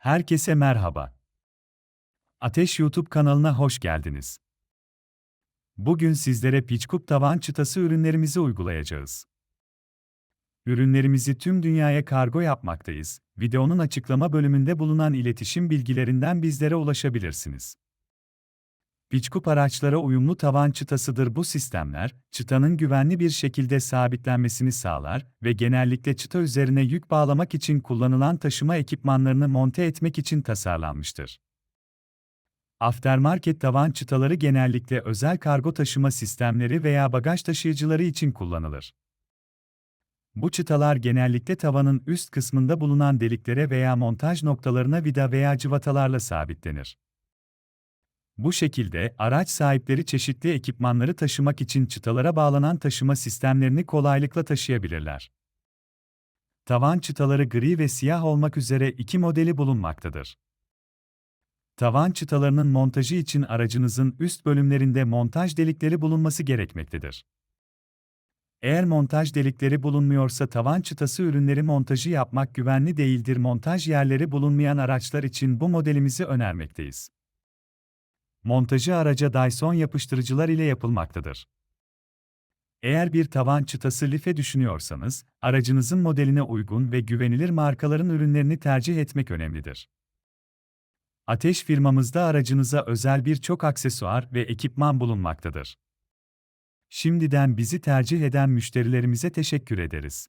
Herkese merhaba. Ateş YouTube kanalına hoş geldiniz. Bugün sizlere Pitchcup tavan çıtası ürünlerimizi uygulayacağız. Ürünlerimizi tüm dünyaya kargo yapmaktayız. Videonun açıklama bölümünde bulunan iletişim bilgilerinden bizlere ulaşabilirsiniz. Pitchcup araçlara uyumlu tavan çıtasıdır bu sistemler, çıtanın güvenli bir şekilde sabitlenmesini sağlar ve genellikle çıta üzerine yük bağlamak için kullanılan taşıma ekipmanlarını monte etmek için tasarlanmıştır. Aftermarket tavan çıtaları genellikle özel kargo taşıma sistemleri veya bagaj taşıyıcıları için kullanılır. Bu çıtalar genellikle tavanın üst kısmında bulunan deliklere veya montaj noktalarına vida veya cıvatalarla sabitlenir. Bu şekilde araç sahipleri çeşitli ekipmanları taşımak için çıtalara bağlanan taşıma sistemlerini kolaylıkla taşıyabilirler. Tavan çıtaları gri ve siyah olmak üzere iki modeli bulunmaktadır. Tavan çıtalarının montajı için aracınızın üst bölümlerinde montaj delikleri bulunması gerekmektedir. Eğer montaj delikleri bulunmuyorsa tavan çıtası ürünleri montajı yapmak güvenli değildir. Montaj yerleri bulunmayan araçlar için bu modelimizi önermekteyiz. Montajı araca Dyson yapıştırıcılar ile yapılmaktadır. Eğer bir tavan çıtası life düşünüyorsanız, aracınızın modeline uygun ve güvenilir markaların ürünlerini tercih etmek önemlidir. Ateş firmamızda aracınıza özel birçok aksesuar ve ekipman bulunmaktadır. Şimdiden bizi tercih eden müşterilerimize teşekkür ederiz.